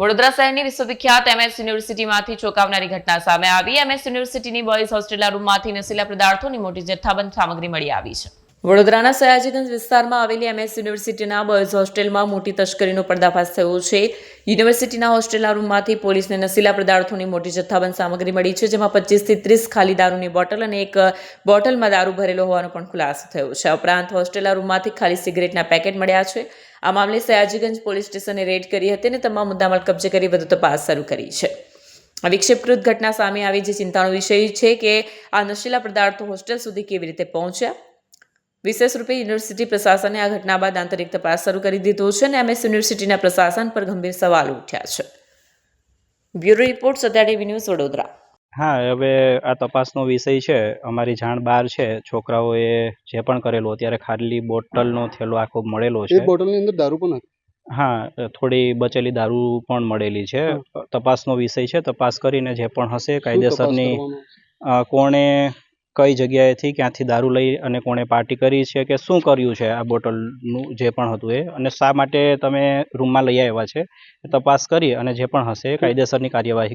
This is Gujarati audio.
વડોદરા શહેરની વિશ્વવિખ્યાત એમએસ યુનિવર્સિટીમાંથી ચોંકાવનારી ઘટના સામે આવી. એમએસ યુનિવર્સિટીની બોયઝ હોસ્ટેલના રૂમમાંથી નશીલા પદાર્થોની મોટી જથ્થાબંધ સામગ્રી મળી આવી છે. વડોદરાના સયાજીગંજ વિસ્તારમાં આવેલી એમએસ યુનિવર્સિટીના બોયઝ હોસ્ટેલમાં મોટી તસ્કરીનો પર્દાફાશ થયો છે. યુનિવર્સિટીના હોસ્ટેલના રૂમમાંથી પોલીસને નશીલા પદાર્થોની મોટી જથ્થાબંધ સામગ્રી મળી છે, જેમાં પચીસથી ત્રીસ ખાલી દારૂની બોટલ અને એક બોટલમાં દારૂ ભરેલો હોવાનો પણ ખુલાસો થયો છે. ઉપરાંત હોસ્ટેલના રૂમમાંથી ખાલી સિગરેટના પેકેટ મળ્યા છે. આ મામલે સયાજીગંજ પોલીસ સ્ટેશને રેડ કરી હતી અને તમામ મુદ્દામાલ કબજે કરી વધુ તપાસ શરૂ કરી છે. આ વિક્ષેપકૃત ઘટના સામે આવી જે ચિંતાનો વિષય છે કે આ નશીલા પદાર્થો હોસ્ટેલ સુધી કેવી રીતે પહોંચ્યા? વિશેષ રૂપે યુનિવર્સિટી પ્રશાસને આ ઘટના બાદ આંતરિક તપાસ શરૂ કરી દીધો છે અને એમએસ યુનિવર્સિટીના પ્રશાસન પર ગંભીર સવાલ ઉઠ્યા છે. Bureau report Satya TV news Vadodara. હા હવે આ તપાસનો વિષય છે. અમારી જાણ બહાર છે. છોકરાઓએ જે પણ કરેલું અત્યારે ખાલી બોટલનો થેલો આખો મળેલો એ છે. બોટલની અંદર દારૂ પણ હા થોડી બચેલી દારૂ પણ મળેલી છે. તપાસનો વિષય છે. તપાસ કરીને જે પણ હશે કાયદેસરની કોણે કઈ જગ્યાએથી ક્યાંથી દારૂ લઈ અને કોણે પાર્ટી કરી છે કે શું કર્યું છે આ બોટલનું જે પણ હતું એ. અને શા માટે તમે રૂમમાં લઈ આવ્યા છે? તપાસ કરી અને જે પણ હશે કાયદેસરની કાર્યવાહી